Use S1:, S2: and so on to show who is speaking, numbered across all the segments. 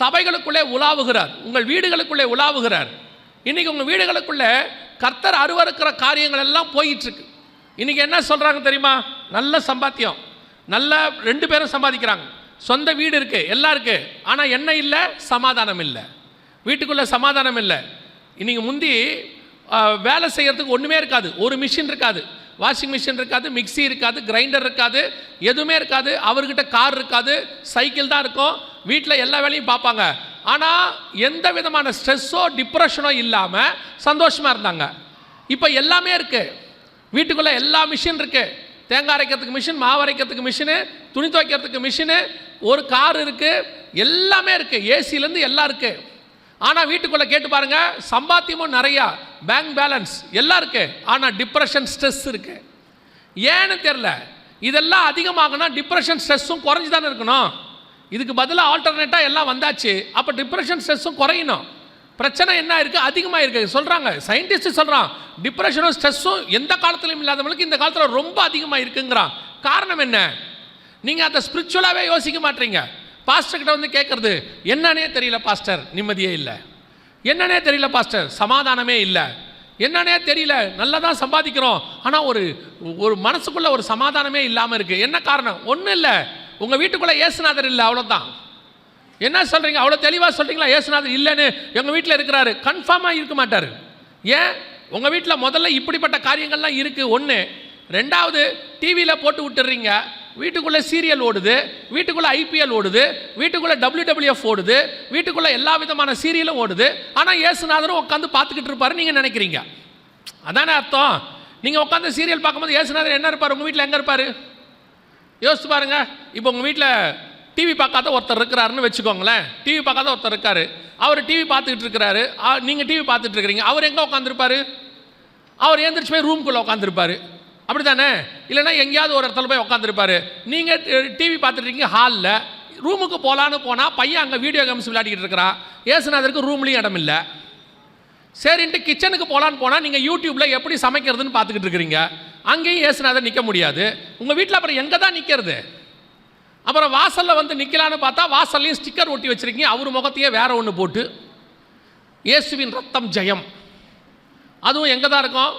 S1: சபைகளுக்குள்ளே உலாவுகிறார். உங்கள் வீடுகளுக்குள்ளே உலாவுகிறார். இன்னைக்கு உங்கள் வீடுகளுக்குள்ளே கர்த்தர் அருவருக்கிற காரியங்கள் எல்லாம் போயிட்டுருக்கு. இன்றைக்கி இன்னைக்கு என்ன சொல்கிறாங்க தெரியுமா? நல்ல சம்பாத்தியம். நல்ல ரெண்டு பேரும் சம்பாதிக்கிறாங்க. சொந்த வீடு இருக்குது எல்லாம் இருக்குது ஆனால் என்ன இல்லை? சமாதானம் இல்லை. வீட்டுக்குள்ளே சமாதானம் இல்லை. இன்னைக்கு முந்தி வேலை செய்கிறதுக்கு ஒன்றுமே இருக்காது. ஒரு மிஷின் இருக்காது. வாஷிங் மிஷின் இருக்காது மிக்ஸி இருக்காது கிரைண்டர் இருக்காது எதுவுமே இருக்காது. அவர்கிட்ட கார் இருக்காது சைக்கிள் தான் இருக்கும். வீட்டில் எல்லா வேலையும் பார்ப்பாங்க. ஆனால் எந்த விதமான ஸ்ட்ரெஸ்ஸோ டிப்ரெஷனோ இல்லாமல் சந்தோஷமாக இருந்தாங்க. இப்போ எல்லாமே இருக்குது வீட்டுக்குள்ளே எல்லா மிஷின் இருக்குது தேங்காய் அரைக்கிறதுக்கு மிஷின் மாவு அரைக்கிறதுக்கு மிஷினு துணி துவைக்கிறதுக்கு மிஷினு ஒரு கார் இருக்குது எல்லாமே இருக்குது ஏசிலேருந்து எல்லாம் இருக்குது ஆனால் வீட்டுக்குள்ளே கேட்டு பாருங்கள் சம்பாத்தியமும் நிறையா. பேங்க் பேலன்ஸ் எல்லாம் இருக்குது ஆனால் டிப்ரெஷன் ஸ்ட்ரெஸ் இருக்குது ஏன்னு தெரில இதெல்லாம் அதிகமாகனா டிப்ரெஷன் ஸ்ட்ரெஸ்ஸும் குறைஞ்சு தானே இருக்கணும். இதுக்கு பதிலாக ஆல்டர்னேட்டாக எல்லாம் வந்தாச்சு அப்போ டிப்ரெஷன் ஸ்ட்ரெஸ்ஸும் குறையணும். பிரச்சனை என்ன இருக்குது அதிகமாக இருக்குது சொல்கிறாங்க சயின்டிஸ்ட் சொல்கிறான் டிப்ரெஷனும் ஸ்ட்ரெஸ்ஸும் எந்த காலத்துலையும் இல்லாதவங்களுக்கு இந்த காலத்தில் ரொம்ப அதிகமாக இருக்குங்கிறான் காரணம் என்ன? நீங்கள் அதை ஸ்பிரிச்சுவலாகவே யோசிக்க மாட்டீங்க. பாஸ்டர்கிட்ட வந்து கேட்குறது என்னன்னே தெரியல பாஸ்டர் நிம்மதியே இல்லை. என்னன்னே தெரியல பாஸ்டர் சமாதானமே இல்லை. என்னன்னே தெரியல. நல்லா தான் சம்பாதிக்கிறோம். ஆனால் ஒரு ஒரு மனசுக்குள்ள ஒரு சமாதானமே இல்லாமல் இருக்குது என்ன காரணம்? ஒன்றும் இல்லை. உங்கள் வீட்டுக்குள்ளே ஏசுநாதர் இல்லை அவ்வளோதான் என்ன சொல்கிறீங்க அவ்வளோ தெளிவாக சொல்கிறீங்களா ஏசுநாதர் இல்லைன்னு எங்கள் வீட்டில் இருக்கிறாரு. கன்ஃபார்மாக இருக்க மாட்டார். ஏன்? உங்கள் வீட்டில் முதல்ல இப்படிப்பட்ட காரியங்கள்லாம் இருக்குது ஒன்று ரெண்டாவது டிவியில் போட்டு விட்டுறீங்க. வீட்டுக்குள்ளே சீரியல் ஓடுது வீட்டுக்குள்ளே ஐபிஎல் ஓடுது வீட்டுக்குள்ளே டபிள்யூடபிள்யூஎஃப் ஓடுது வீட்டுக்குள்ளே எல்லா விதமான சீரியலும் ஓடுது. ஆனால் ஏசுநாதரும் உட்காந்து பார்த்துக்கிட்டு இருப்பாரு நீங்கள் நினைக்கிறீங்க. அதானே அர்த்தம்? நீங்கள் உட்காந்து சீரியல் பார்க்கும்போது ஏசுநாதர் என்ன இருப்பார்? உங்கள் வீட்டில் எங்கே இருப்பார்? யோசிச்சு பாருங்க. இப்போ உங்கள் வீட்டில் டிவி பார்க்காத ஒருத்தர் இருக்கிறாருன்னு வச்சுக்கோங்களேன். டிவி பார்க்காத ஒருத்தர் இருக்காரு. அவர் டிவி பார்த்துக்கிட்டு இருக்கிறாரு. நீங்கள் டிவி பார்த்துட்டு இருக்கிறீங்க. அவர் எங்கே உட்காந்துருப்பாரு அவர் ஏந்திரிச்சு போய் ரூம்குள்ளே உட்காந்துருப்பாரு அப்படி தானே இல்லைன்னா எங்கேயாவது ஒரு இடத்துல போய் உட்காந்துருப்பாரு நீங்கள் டிவி பார்த்துட்ருக்கீங்க ஹாலில் ரூமுக்கு போகலான்னு போனால் பையன் அங்கே வீடியோ கேம்ஸ் விளையாடிக்கிட்டு இருக்கிறான். ஏசுநாதருக்கு ரூம்லேயும் இடம் இல்லை. சரின்ட்டு கிச்சனுக்கு போகலான்னு போனால் நீங்கள் யூடியூப்பில் எப்படி சமைக்கிறதுன்னு பார்த்துக்கிட்டு இருக்கிறீங்க. அங்கேயும் ஏசுநாதர் நிற்க முடியாது. உங்கள் வீட்டில் அப்புறம் எங்கே தான் நிற்கிறது அப்புறம் வாசலில் வந்து நிற்கலான்னு பார்த்தா வாசல்லையும் ஸ்டிக்கர் ஒட்டி வச்சிருக்கீங்க. அவர் முகத்தையே வேற ஒன்று போட்டு. இயேசுவின் ரத்தம் ஜெயம். அதுவும் எங்கே தான் இருக்கும்?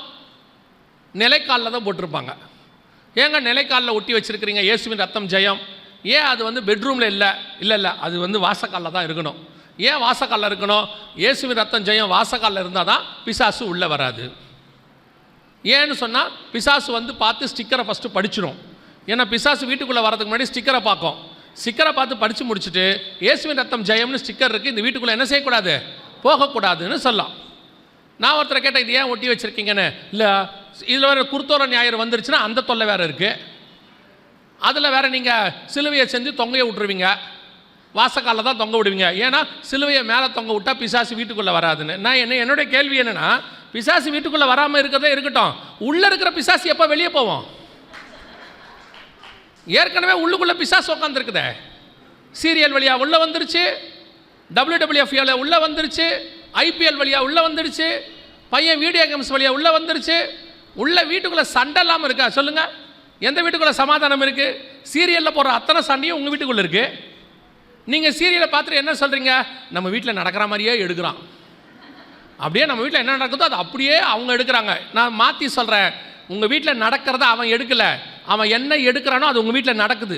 S1: நிலைக்காலில் தான் போட்டிருப்பாங்க. ஏங்க நிலைக்காலில் ஒட்டி வச்சுருக்கிறீங்க? இயேசுவின் ரத்தம் ஜெயம். ஏன் அது வந்து பெட்ரூமில் இல்லை? இல்லை இல்லை. அது வந்து வாசக்காலில் தான் இருக்கணும். ஏன் வாசக்காலில் இருக்கணும்? இயேசுவின் ரத்தம் ஜெயம் வாசக்காலில் இருந்தால் தான் பிசாசு உள்ளே வராது. ஏன்னு சொன்னால் பிசாசு வந்து பார்த்து ஸ்டிக்கரை ஃபஸ்ட்டு படிச்சிடும் ஏன்னா பிசாசு வீட்டுக்குள்ளே வரதுக்கு முன்னாடி ஸ்டிக்கரை பார்க்கும். ஸ்டிக்கரை பார்த்து படித்து முடிச்சுட்டு இயேசுவின் ரத்தம் ஜெயம்னு ஸ்டிக்கர் இருக்குது இந்த வீட்டுக்குள்ளே என்ன செய்யக்கூடாது? போகக்கூடாதுன்னு சொல்லலாம். நான் ஒருத்தரை கேட்டேன் இது ஏன் ஒட்டி வச்சுருக்கீங்கன்னு? இல்லை இதில் வேறு குருத்தோர ஞாயிறு வந்துருச்சுன்னா அந்த தொல்லை வேறு இருக்குது அதில் வேறு நீங்கள் சிலுவையை செஞ்சு தொங்கையை விட்டுருவீங்க வாசக்காலில் தான் தொங்க விடுவீங்க. ஏன்னா சிலுவையை மேலே தொங்க விட்டால் பிசாசு வீட்டுக்குள்ளே வராதுன்னு. நான் என்ன என்னுடைய கேள்வி என்னென்னா பிசாசு வீட்டுக்குள்ளே வராமல் இருக்கிறதே இருக்கட்டும். உள்ளே இருக்கிற பிசாசு எப்போ வெளியே போவோம்? ஏற்கனவே உள்ளுக்குள்ளே பிசாசு உட்காந்துருக்குதே சீரியல் வழியாக உள்ளே வந்துருச்சு. WWF உள்ளே வந்துருச்சு. ஐபிஎல் வழியாக உள்ளே வந்துருச்சு. பையன் வீடியோ கேம்ஸ் வழியாக உள்ளே வந்துருச்சு. உள்ள வீட்டுக்குள்ளே சண்டை இல்லாமல் இருக்கா? சொல்லுங்கள் எந்த வீட்டுக்குள்ளே சமாதானம் இருக்குது சீரியலில் போடுற அத்தனை சண்டையும் உங்கள் வீட்டுக்குள்ளே இருக்குது நீங்கள் சீரியலை பார்த்துட்டு என்ன சொல்கிறீங்க நம்ம வீட்டில் நடக்கிற மாதிரியே எடுக்கிறான். அப்படியே நம்ம வீட்டில் என்ன நடக்குதோ அது அப்படியே அவங்க எடுக்கிறாங்க. நான் மாற்றி சொல்கிறேன் உங்கள் வீட்டில் நடக்கிறத அவன் எடுக்கலை. அவன் என்ன எடுக்கிறானோ அது உங்கள் வீட்டில் நடக்குது.